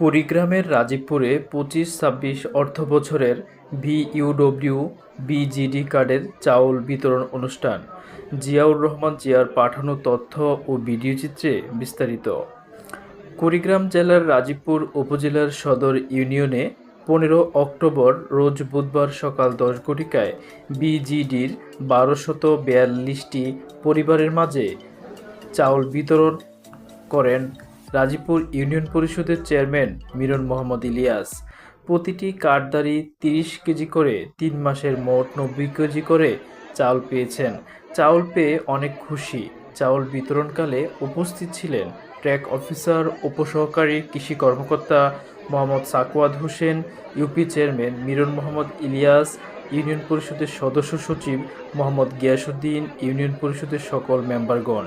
কুড়িগ্রামের রাজীবপুরে পঁচিশ ছাব্বিশ অর্থবছরের ভিইউডব্লিউ বিজিডি কার্ডের চাউল বিতরণ অনুষ্ঠান। জিয়াউর রহমান জিয়ার পাঠানো তথ্য ও ভিডিওচিত্রে বিস্তারিত। কুড়িগ্রাম জেলার রাজীবপুর উপজেলার সদর ইউনিয়নে পনেরো অক্টোবর রোজ বুধবার সকাল দশ ঘটিকায় বিজিডির বারোশত বিয়াল্লিশটি পরিবারের মাঝে চাউল বিতরণ করেন রাজীবপুর ইউনিয়ন পরিষদের চেয়ারম্যান মিরন মোহাম্মদ ইলিয়াস। প্রতিটি কার্ডদারি তিরিশ কেজি করে তিন মাসের মোট নব্বই কেজি করে চাউল পেয়েছেন। চাউল পেয়ে অনেক খুশি। চাউল বিতরণকালে উপস্থিত ছিলেন ট্র্যাক অফিসার, উপসহকারী কৃষি কর্মকর্তা Mohammad Sakuad Hossain, U P chairman Miron Mohammad Ilias, union পরিষদের সদস্য সচিব মোহাম্মদ গিয়াসুদ্দিন ইউনিয়ন পরিষদের সকল মেম্বারগণ।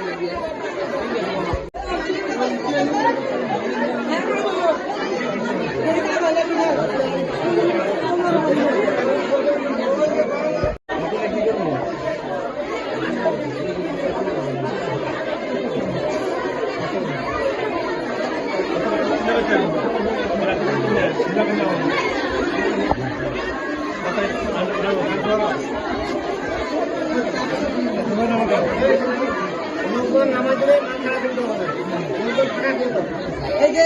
দেন এই যে